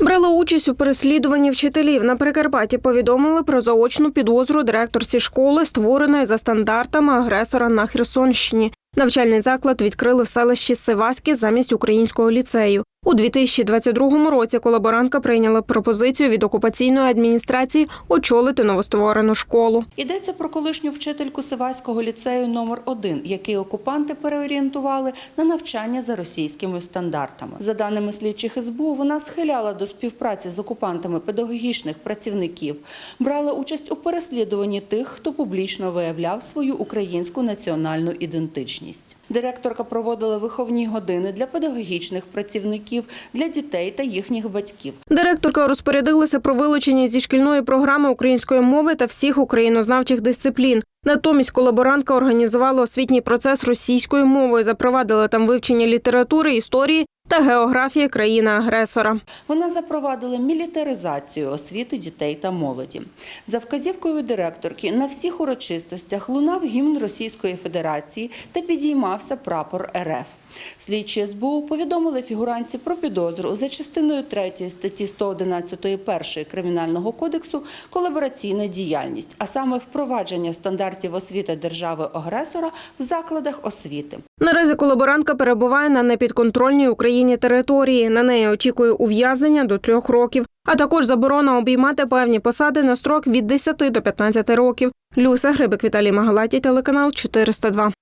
Брала участь у переслідуванні вчителів. На Прикарпатті повідомили про заочну підозру директорці школи, створеної за стандартами агресора на Херсонщині. Навчальний заклад відкрили в селищі Сиваськи замість українського ліцею. У 2022 році колаборантка прийняла пропозицію від окупаційної адміністрації очолити новостворену школу. Йдеться про колишню вчительку Сиваського ліцею номер 1 який окупанти переорієнтували на навчання за російськими стандартами. За даними слідчих СБУ, вона схиляла до співпраці з окупантами педагогічних працівників, брала участь у переслідуванні тих, хто публічно виявляв свою українську національну ідентичність. Директорка проводила виховні години для педагогічних працівників, для дітей та їхніх батьків. Директорка розпорядилася про вилучення зі шкільної програми української мови та всіх українознавчих дисциплін. Натомість колаборантка організувала освітній процес російською мовою, запровадила там вивчення літератури, історії та географії країни-агресора. Вона запровадила мілітаризацію освіти дітей та молоді. За вказівкою директорки на всіх урочистостях лунав гімн Російської Федерації та підіймався прапор РФ. Слідчі СБУ повідомили фігуранці про підозру за частиною 3 статті 111 1 Кримінального кодексу колабораційна діяльність, а саме впровадження стандартів освіти держави-агресора в закладах освіти. Наразі колаборантка перебуває на непідконтрольній Україні території. На неї очікує ув'язнення до трьох років, а також заборона обіймати певні посади на строк від 10 до 15 років. Люся Грибик, Віталій Магалаті, телеканал 402.